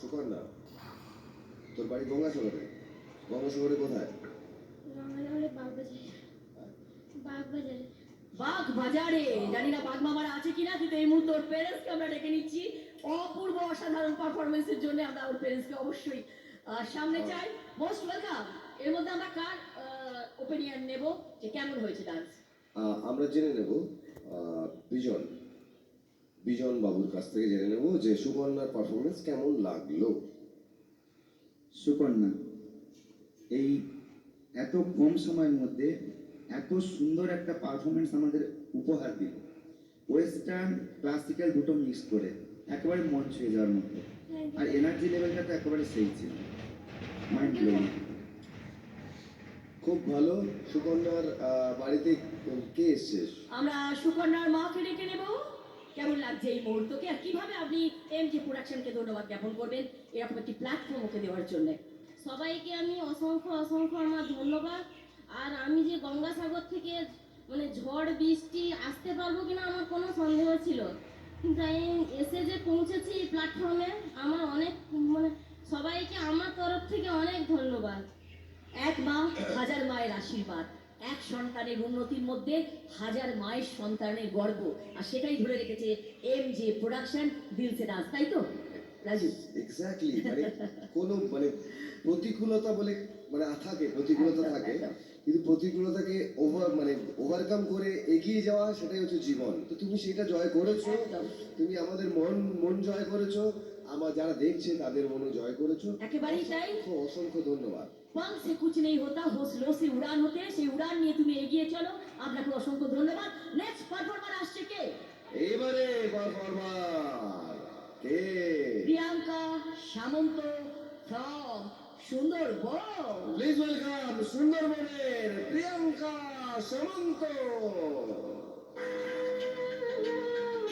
সুকন্যা তোর বাড়ি গঙ্গাসাগরে? গঙ্গাসাগরে কোথায়? বাগবাজারে। বাঘ বাজারে জানি না বাঘ মামার আছে কিনা কিন্তু এই মুহূর্তে ওর প্যারেন্টসকে আমরা ডেকে নিচ্ছি। অপূর্ব অসাধারণ পারফরমেন্সের জন্য আমরা ওর প্যারেন্টসকে অবশ্যই সামনে চাই। মোস্ট ওয়েলকাম এর মধ্যে আমরা কার ওপিনিয়ন নেব? যে কেমন হয়েছে ডান্স আমরা জেনে নেব আহ, বিজন। বিজন বাবুর কাছ থেকে জেনে নেব যে সুকন্যার পারফরমেন্স কেমন লাগল। সুকন্যা এই এত কম সময়ের মধ্যে এত সুন্দর একটা পারফরমেন্স আমাদের উপহার দিল। ওয়েস্টার্ন ক্লাসিক্যাল দুটো মিক্স করে একেবারে মন ছুঁয়ে যাওয়ার মতো। আর এনার্জি লেভেলটা তো একেবারে সেই ছিল। মাইন্ড ব্লোয়িং খুব ভালো। সুকন্যার আহ, বাড়িতে কে এসছে? আমরা সুকন্যার মাকে ডেকে নেব? কেমন লাগছে এই মুহূর্তকে? আর কীভাবে আপনি এম জি প্রোডাকশনকে ধন্যবাদ জ্ঞাপন করবেন? এরকম একটি প্ল্যাটফর্ম ওকে দেওয়ার জন্য। সবাইকে আমি অসংখ্য অসংখ্য আমার ধন্যবাদ। আর আমি যে গঙ্গাসাগর থেকে মানে ঝড়, বৃষ্টি আসতে পারব কিনা আমার কোনো সন্দেহ ছিল। কিন্তু আমি এসে যে পৌঁছেছি এই প্ল্যাটফর্মে আমার অনেক মানে সবাইকে আমার তরফ থেকে অনেক ধন্যবাদ। এক মা হাজার মায়ের আশীর্বাদ। এক সন্তানের উন্নতির মধ্যে হাজার মায়ের সন্তানের গর্ব। আর সেটাই ধরে রেখেছে M J production Dilse Raj তাই তো? রাজু? এক্স্যাক্টলি মানে কোনো মানে প্রতিকূলতা বলে মানে থাকে প্রতিকূলতা আচ্ছা, থাকে কিন্তু প্রতিকূলতাকে ওভার মানে ওভারকাম করে এগিয়ে যাওয়া সেটাই হচ্ছে জীবন। তো তুমি সেটা জয় করেছ তুমি আমাদের মন মন জয় করেছ আমার যারা দেখছে তাদের মনে জয় করেছ। একেবারেই তাই। অসংখ্য ধন্যবাদ। পান সে কুছ নেই হতা হোস সে উড়ান হতে নিয়ে তুমি এগিয়ে চলো। আপনাকে অসংখ্য ধন্যবাদ। নেক্সট পারফর্মার আসছে কে? এবারে performer K? Priyanka Samanta from Sundarban. Please welcome সুন্দরবনের প্রিয়াঙ্কা সামন্ত।